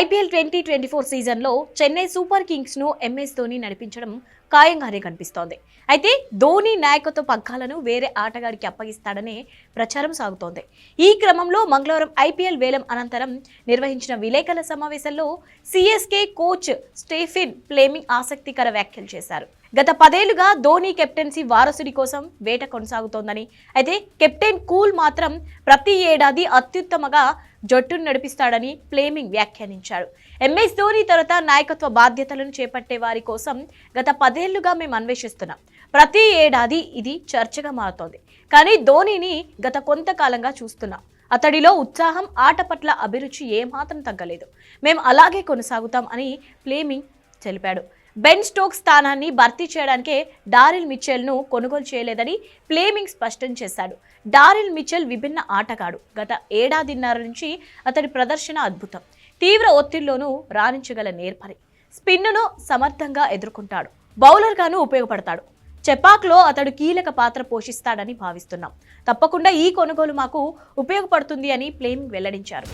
IPL twenty twenty four సీజన్లో Chennai super కింగ్స్ను MS Dhoni నడిపించడం ఖాయంగానే కనిపిస్తోంది. అయితే ధోని నాయకత్వ పగ్గాలను వేరే ఆటగాడికి అప్పగిస్తాడనే ప్రచారం సాగుతోంది. ఈ క్రమంలో మంగళవారం ఐపీఎల్ వేలం అనంతరం నిర్వహించిన విలేకరుల సమావేశంలో సిఎస్కే కోచ్ స్టేఫిన్ ప్లేమింగ్ ఆసక్తికర వ్యాఖ్యలు చేశారు. గత పదేళ్ళుగా ధోని కెప్టెన్సీ వారసుడి కోసం వేట కొనసాగుతోందని. అయితే కెప్టెన్ కూల్ మాత్రం ప్రతి ఏడాది అత్యుత్తమగా జట్టును నడిపిస్తాడని ప్లేమింగ్ వ్యాఖ్యానించారు. ఎంఎస్ ధోని తర్వాత నాయకత్వ బాధ్యతలను చేపట్టే వారి కోసం గత పదేళ్ళుగా మేము అన్వేషిస్తున్నాం. ప్రతి ఏడాది ఇది చర్చగా మారుతోంది. కానీ ధోనిని గత కొంతకాలంగా చూస్తున్నాం. అతడిలో ఉత్సాహం ఆట పట్ల అభిరుచి ఏమాత్రం తగ్గలేదు. మేము అలాగే కొనసాగుతాం అని ప్లేమింగ్ తెలిపాడు. బెన్ స్టోక్ స్థానాన్ని భర్తీ చేయడానికే డారిల్ మిచెల్ను కొనుగోలు చేయలేదని ప్లేమింగ్ స్పష్టం చేశాడు. డారిల్ మిచెల్ విభిన్న ఆటగాడు. గత ఏడాదిన్నర నుంచి అతడి ప్రదర్శన అద్భుతం. తీవ్ర ఒత్తిడిలోనూ రాణించగల నేర్పరి. స్పిన్నును సమర్థంగా ఎదుర్కొంటాడు. బౌలర్గాను ఉపయోగపడతాడు. చెపాక్లో అతడు కీలక పాత్ర పోషిస్తాడని భావిస్తున్నాం. తప్పకుండా ఈ కొనుగోలు మాకు ఉపయోగపడుతుంది అని ప్లేమింగ్ వెల్లడించారు.